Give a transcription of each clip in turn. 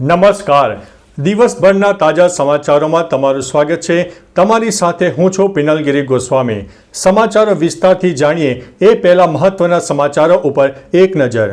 નમસ્કાર. દિવસભરના તાજા સમાચારોમાં તમારું સ્વાગત છે. તમારી સાથે હું છું પિનલગીરી ગોસ્વામી. સમાચારો વિસ્તારથી જાણીએ એ પહેલા મહત્વના સમાચારો ઉપર એક નજર.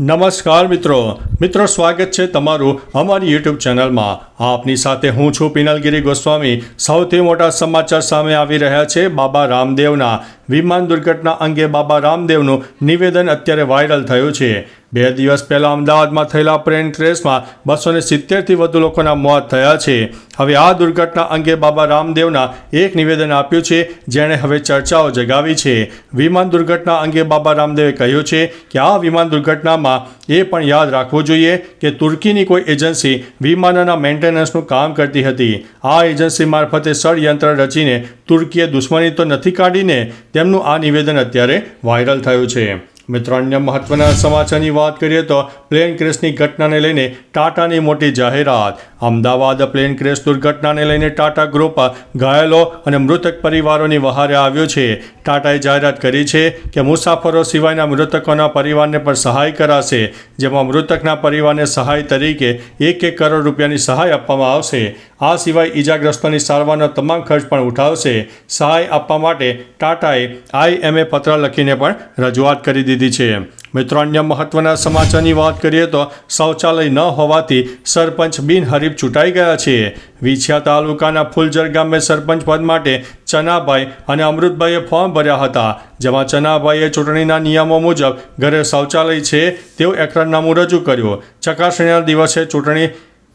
નમસ્કાર મિત્રો. મિત્રો, સ્વાગત છે તમારું અમારી યુટ્યુબ ચેનલમાં. આપની સાથે હું છું પિનલગીરી ગોસ્વામી. સૌથી મોટા સમાચાર સામે આવી રહ્યા છે. બાબા રામદેવના વિમાન દુર્ઘટના અંગે બાબા રામદેવનું નિવેદન અત્યારે વાયરલ થયું છે. બે દિવસ પહેલાં અમદાવાદમાં થયેલા પ્લેન ક્રેશમાં બસો ને સિત્તેરથી વધુ લોકોના મોત થયા છે. હવે આ દુર્ઘટના અંગે બાબા રામદેવના એક નિવેદન આપ્યું છે, જેણે હવે ચર્ચાઓ જગાવી છે. વિમાન દુર્ઘટના અંગે બાબા રામદેવે કહ્યું છે કે આ વિમાન દુર્ઘટનામાં એ પણ યાદ રાખવું જોઈએ કે તુર્કીની કોઈ એજન્સી વિમાનના મેન્ટેનન્સનું કામ કરતી હતી. આ એજન્સી મારફતે ષડયંત્ર રચીને તુર્કીએ દુશ્મની તો નથી કાઢીને તેમનું આ નિવેદન અત્યારે વાયરલ થયું છે. મિત્રો, અન્ય મહત્વના સમાચારની વાત કરીએ તો પ્લેન ક્રેશની ઘટનાને લઈને ટાટાની મોટી જાહેરાત. અમદાવાદ પ્લેન ક્રેશ દુર્ઘટનાને લઈને ટાટા ગ્રુપ ઘાયલો અને મૃતક પરિવારોની વહારે આવ્યો છે. ટાટાએ જાહેરાત કરી છે કે મુસાફરો સિવાયના મૃતકોના પરિવારને પણ સહાય કરાશે, જેમાં મૃતકના પરિવારને સહાય તરીકે એક એક કરોડ રૂપિયાની સહાય આપવામાં આવશે. આ સિવાય ઈજાગ્રસ્તોની સારવારનો તમામ ખર્ચ પણ ઉઠાવશે. સહાય આપવા માટે ટાટાએ આઈએમએ પત્ર લખીને પણ રજૂઆત કરી દીધી છે. મિત્રો, અન્ય મહત્વના સમાચારની વાત કરીએ તો શૌચાલય ન હોવાથી સરપંચ બિનહરીફ ચૂંટાઈ ગયા છે. વિછિયા તાલુકાના ફુલજર ગામે સરપંચ પદ માટે ચનાભાઈ અને અમૃતભાઈએ ફોર્મ ભર્યા હતા. જેમાં ચનાભાઈએ ચૂંટણીના નિયમો મુજબ ઘરે શૌચાલય છે તેવું એકરનામું રજૂ કર્યું. ચકાસણીના દિવસે ચૂંટણી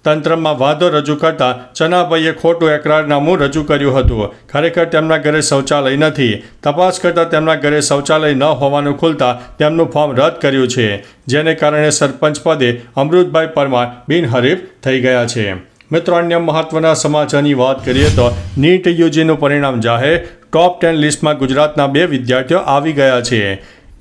તંત્રમાં વાંધો રજૂ કરતા ચનાભાઈએ ખોટું એકરારનામું રજૂ કર્યું હતું. ખરેખર તેમના ઘરે શૌચાલય નથી. તપાસ કરતાં તેમના ઘરે શૌચાલય ન હોવાનું ખુલતા તેમનું ફોર્મ રદ કર્યું છે, જેને કારણે સરપંચ પદે અમૃતભાઈ પરમાર બિનહરીફ થઈ ગયા છે. મિત્રો, અન્ય મહત્વના સમાચારની વાત કરીએ તો નીટ યુજીનું પરિણામ જાહેર, ટોપ ટેન લિસ્ટમાં ગુજરાતના બે વિદ્યાર્થીઓ આવી ગયા છે.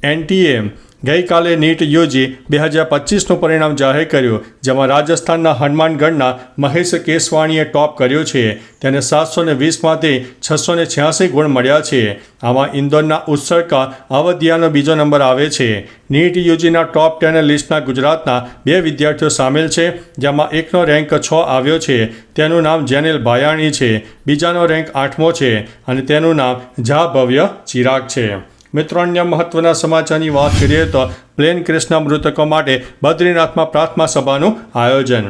એનટીએ ગઈકાલે નીટ યુજી બે હજાર પચીસનું પરિણામ જાહેર કર્યું, જેમાં રાજસ્થાનના હનુમાનગઢના મહેશ કેસવાણીએ ટોપ કર્યો છે. તેને સાતસો ને વીસમાંથી છસો ને છ્યાસી ગુણ મળ્યા છે. આમાં ઇન્દોરના ઉત્સર્કા અવધિયાનો બીજો નંબર આવે છે. નીટ યુજીના ટોપ ટેન લિસ્ટના ગુજરાતના બે વિદ્યાર્થીઓ સામેલ છે, જેમાં એકનો રેન્ક છ આવ્યો છે. તેનું નામ જેનિલ ભાયાણી છે, બીજાનો રેન્ક આઠમો છે અને તેનું નામ ઝા ભવ્ય ચિરાગ છે. મિત્રો અન્ય મહત્વના સમાચારની વાત કરીએ તો પ્લેન ક્રેશના મૃતકો માટે બદ્રીનાથમાં પ્રાર્થના સભાનું આયોજન.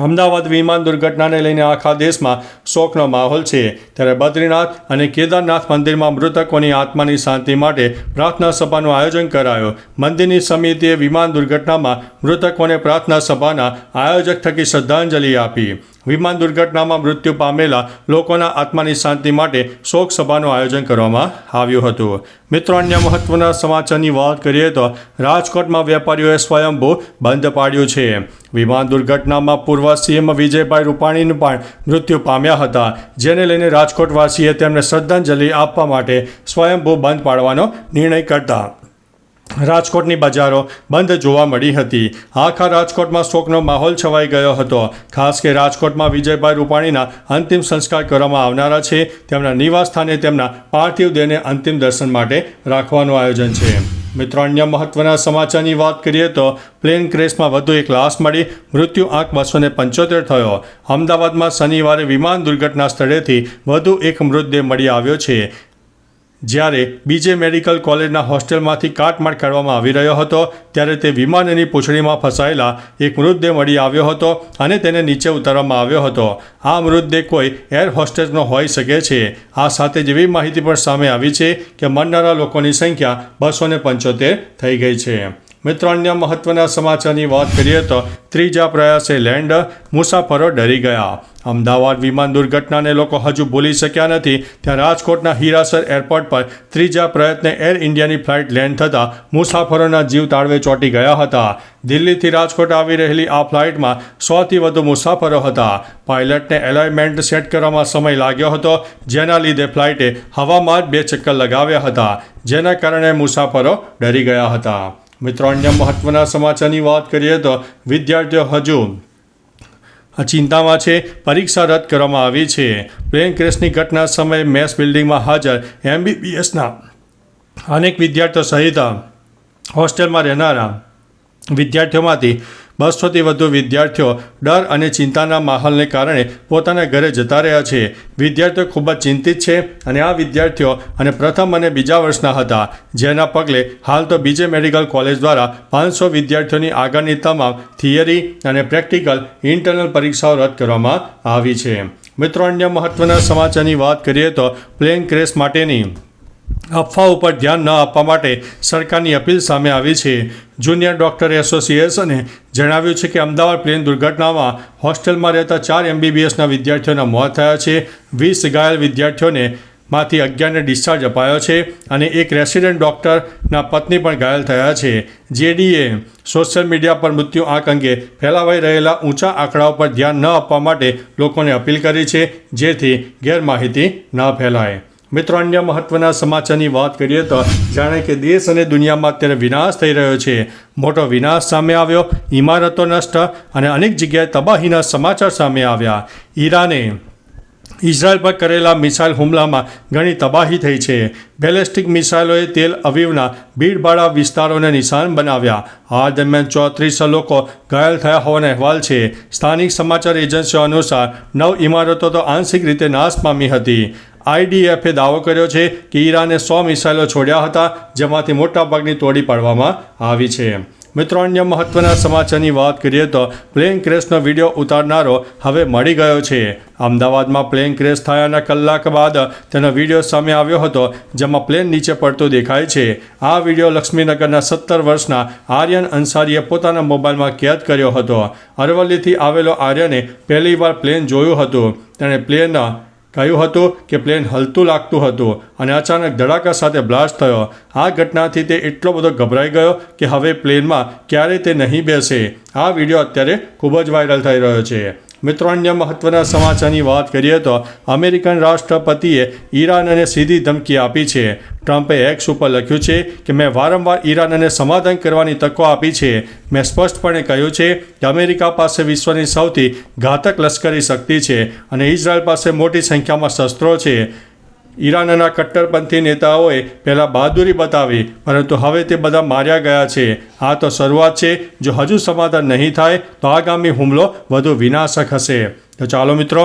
અમદાવાદ વિમાન દુર્ઘટનાને લઈને આખા દેશમાં શોકનો માહોલ છે. ત્યારે બદ્રીનાથ અને કેદારનાથ મંદિરમાં મૃતકોની આત્માની શાંતિ માટે પ્રાર્થના સભાનું આયોજન કરાયું. મંદિરની સમિતિએ વિમાન દુર્ઘટનામાં મૃતકોને પ્રાર્થના સભાના આયોજક થકી શ્રદ્ધાંજલિ આપી. વિમાન દુર્ઘટનામાં મૃત્યુ પામેલા લોકોના આત્માની શાંતિ માટે શોક સભાનું આયોજન કરવામાં આવ્યું હતું. મિત્રો, અન્ય મહત્વના સમાચારની વાત કરીએ તો રાજકોટમાં વેપારીઓએ સ્વયંભૂ બંધ પાડ્યું છે. વિમાન દુર્ઘટનામાં પૂર્વ સીએમ વિજયભાઈ રૂપાણીનું પણ મૃત્યુ પામ્યા હતા. જેને લઈને રાજકોટવાસીએ તેમને શ્રદ્ધાંજલિ આપવા માટે સ્વયંભૂ બંધ પાડવાનો નિર્ણય કરતા રાજકોટની બજારો બંધ જોવા મળી હતી. આખા રાજકોટમાં શોકનો માહોલ છવાઈ ગયો હતો. ખાસ કે રાજકોટમાં વિજયભાઈ રૂપાણીના અંતિમ સંસ્કાર કરવામાં આવનારા છે. તેમના નિવાસ સ્થાને તેમના પાર્થિવ દેહને અંતિમ દર્શન માટે રાખવાનું આયોજન છે. મિત્રો, અન્ય મહત્વના સમાચારની વાત કરીએ તો પ્લેન ક્રેશમાં વધુ એક લાશ મળી. મૃત્યુ આંક બસો ને પંચોતેર થયો. અમદાવાદમાં શનિવારે વિમાન દુર્ઘટના સ્થળેથી વધુ એક મૃતદેહ મળી આવ્યો છે. જ્યારે બીજે મેડિકલ કોલેજના હોસ્ટેલમાંથી કાટમાળ કાઢવામાં આવી રહ્યો હતો, ત્યારે તે વિમાનની પૂંછડીમાં ફસાયેલા એક મૃતદેહ મળી આવ્યો હતો અને તેને નીચે ઉતારવામાં આવ્યો હતો. આ મૃતદેહ કોઈ એર હોસ્ટેસનો હોઈ શકે છે. આ સાથે જેવી માહિતી પણ સામે આવી છે કે મરનારા લોકોની સંખ્યા બસો પંચોતેર થઈ ગઈ છે. મિત્રો અન્ય મહત્વના સમાચારની વાત કરીએ તો ત્રીજા પ્રયાસે લેન્ડ મુસાફરો ડરી ગયા. અમદાવાદ વિમાન દુર્ઘટનાને લોકો હજુ ભૂલી શક્યા નથી. ત્યાં રાજકોટના હીરાસર એરપોર્ટ પર ત્રીજા પ્રયત્ને એર ઇન્ડિયાની ફ્લાઇટ લેન્ડ થતાં મુસાફરોના જીવ તાળવે ચોંટી ગયા હતા. દિલ્હીથી રાજકોટ આવી રહેલી આ ફ્લાઇટમાં સોથી વધુ મુસાફરો હતા. પાયલટને એલાઇનમેન્ટ સેટ કરવામાં સમય લાગ્યો હતો, જેના લીધે ફ્લાઇટે હવામાં જ બે ચક્કર લગાવ્યા હતા, જેના કારણે મુસાફરો ડરી ગયા હતા. મિત્રો અન્ય મહત્વના સમાચારની વાત કરીએ તો વિદ્યાર્થીઓ હજુ ચિંતામાં છે. પરીક્ષા રદ કરવામાં આવી છે. પ્લેન ક્રેશની ઘટના સમયે મેસ બિલ્ડિંગમાં હાજર એમબીબીએસના અનેક વિદ્યાર્થીઓ સહિત હોસ્ટેલમાં રહેનારા વિદ્યાર્થીઓમાંથી બસોથી વધુ વિદ્યાર્થીઓ ડર અને ચિંતાના માહોલને કારણે પોતાના ઘરે જતા રહ્યા છે. વિદ્યાર્થીઓ ખૂબ જ ચિંતિત છે અને આ વિદ્યાર્થીઓ અને પ્રથમ અને બીજા વર્ષના હતા. જેના પગલે હાલ તો બીજે મેડિકલ કોલેજ દ્વારા પાંચસો વિદ્યાર્થીઓની આગળની તમામ થિયરી અને પ્રેક્ટિકલ ઇન્ટરનલ પરીક્ષાઓ રદ કરવામાં આવી છે. મિત્રો, અન્ય મહત્વના સમાચારની વાત કરીએ તો પ્લેન ક્રેશ માટેની અફવા ઉપર ધ્યાન ન આપવા માટે સરકારની અપીલ સામે આવી છે. જુનિયર ડોક્ટર એસોસિએશને જણાવ્યું છે કે અમદાવાદ પ્લેન દુર્ઘટનામાં હોસ્ટેલમાં રહેતા ચાર એમબીબીએસના વિદ્યાર્થીઓના મોત થયા છે. વીસ ઘાયલ વિદ્યાર્થીઓને માંથી અગિયારને ડિસ્ચાર્જ અપાયો છે અને એક રેસિડેન્ટ ડૉક્ટરના પત્ની પણ ઘાયલ થયા છે. જેડીએ સોશિયલ મીડિયા પર મૃત્યુ આંક અંગે ફેલાવાઈ રહેલા ઊંચા આંકડાઓ પર ધ્યાન ન આપવા માટે લોકોને અપીલ કરી છે. જેથી ગેરમાહિતી ન ફેલાય. મિત્રો, અન્ય મહત્વના સમાચારની વાત કરીએ તો જાણે કે દેશ અને દુનિયામાં અત્યારે વિનાશ થઈ રહ્યો છે. મોટો વિનાશ સામે આવ્યો ઇમારતો નષ્ટ અને અનેક જગ્યાએ તબાહીના સમાચાર સામે આવ્યા. ઈરાને ઇઝરાયલ પર કરેલા મિસાઇલ હુમલામાં ઘણી તબાહી થઈ છે. બેલેસ્ટિક મિસાઇલોએ તેલ અવીવના ભીડભાડા વિસ્તારોને નિશાન બનાવ્યા. આ દરમિયાન ચોત્રીસ લોકો ઘાયલ થયા હોવાના અહેવાલ છે. સ્થાનિક સમાચાર એજન્સીઓ અનુસાર નવ ઇમારતો તો આંશિક રીતે નાશ પામી હતી. આઈડીએફે દાવો કર્યો છે કે ઈરાને સો મિસાઇલો છોડ્યા હતા, જેમાંથી મોટાભાગની તોડી પાડવામાં આવી છે. મિત્રો, અન્ય મહત્વના સમાચારની વાત કરીએ તો પ્લેન ક્રેશનો વીડિયો ઉતારનારો હવે મળી ગયો છે. અમદાવાદમાં પ્લેન ક્રેશ થયાના કલાક બાદ તેનો વીડિયો સામે આવ્યો હતો, જેમાં પ્લેન નીચે પડતો દેખાય છે. આ વીડિયો લક્ષ્મીનગરના સત્તર વર્ષના આર્યન અંસારીએ પોતાના મોબાઈલમાં કેદ કર્યો હતો. અરવલ્લીથી આવેલો આર્યને પહેલીવાર પ્લેન જોયું હતું. તેણે પ્લેન કહ્યું હતું કે પ્લેન હલતું લાગતું હતું અને અચાનક ધડાકા સાથે બ્લાસ્ટ થયો. આ ઘટનાથી તે એટલો બધો ગભરાઈ ગયો કે હવે પ્લેનમાં ક્યારે તે નહીં બેસે. આ વીડિયો અત્યારે ખૂબ જ વાયરલ થઈ રહ્યો છે. મિત્રો, અન્ય મહત્વના સમાચારની વાત કરીએ તો અમેરિકન રાષ્ટ્રપતિએ ઈરાનને સીધી ધમકી આપી છે. ટ્રમ્પે એક્સ ઉપર લખ્યું છે કે મેં વારંવાર ઈરાનને સમાધાન કરવાની તકો આપી છે. મેં સ્પષ્ટપણે કહ્યું છે કે અમેરિકા પાસે વિશ્વની સૌથી ઘાતક લશ્કરી શક્તિ છે અને ઇઝરાયલ પાસે મોટી સંખ્યામાં શસ્ત્રો છે. ઈરાનના કટ્ટરપંથી નેતાઓએ પહેલાં બહાદુરી બતાવી, પરંતુ હવે તે બધા માર્યા ગયા છે. આ તો શરૂઆત છે. જો હજુ સમાધાન નહીં થાય, તો આગામી હુમલો વધુ વિનાશક હશે. તો ચાલો મિત્રો